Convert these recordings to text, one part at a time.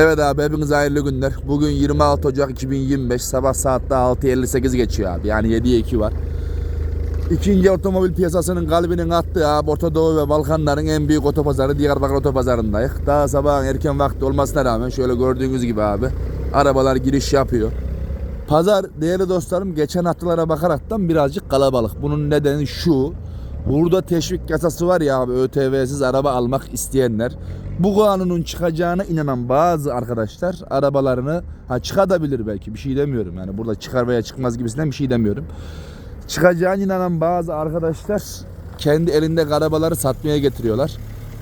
Evet abi hepinize hayırlı günler. Bugün 26 Ocak 2025 sabah saatte 6.58 geçiyor abi. Yani 7'ye 2 var. İkinci otomobil piyasasının kalbinin attığı abi Orta Doğu ve Balkanların en büyük otopazarı Diyarbakır Otopazarı'ndayız. Daha sabahın erken vakti olmasına rağmen şöyle gördüğünüz gibi abi arabalar giriş yapıyor. Pazar değerli dostlarım geçen haftalara bakaraktan birazcık kalabalık. Bunun nedeni şu. Burada teşvik yasası var ya abi ÖTV'siz araba almak isteyenler. Bu kanunun çıkacağına inanan bazı arkadaşlar arabalarını ha çıkabilir belki bir şey demiyorum yani burada çıkar veya çıkmaz gibisinden bir şey demiyorum. Çıkacağına inanan bazı arkadaşlar kendi elinde arabaları satmaya getiriyorlar.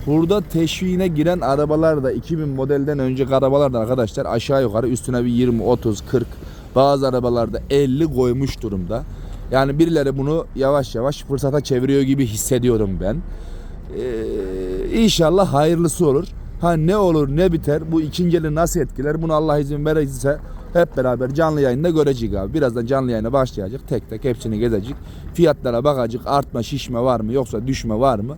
Burada teşviğine giren arabalar da 2000 modelden önceki arabalar da arkadaşlar aşağı yukarı üstüne bir 20, 30, 40 bazı arabalarda 50 koymuş durumda. Yani birileri bunu yavaş yavaş fırsata çeviriyor gibi hissediyorum ben. Ee, inşallah hayırlısı olur. Ha ne olur ne biter bu ikinci eli nasıl etkiler bunu Allah izin verirse hep beraber canlı yayında göreceğiz abi. Birazdan canlı yayına başlayacak. Tek tek hepsini gezecek. Fiyatlara bakacak. Artma şişme var mı yoksa düşme var mı?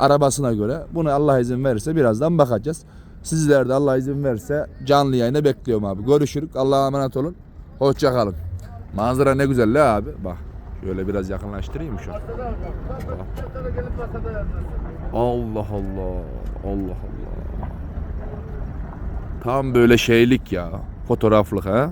Arabasına göre. Bunu Allah izin verirse birazdan bakacağız. Sizler de Allah izin verirse canlı yayına bekliyorum abi. Görüşürük. Allah'a emanet olun. Hoşça kalın. Manzara ne güzel la abi. Bak. Şöyle biraz yakınlaştırayım şu? Allah Allah. Allah Allah. Tam böyle şeylik ya. Fotoğraflık ha.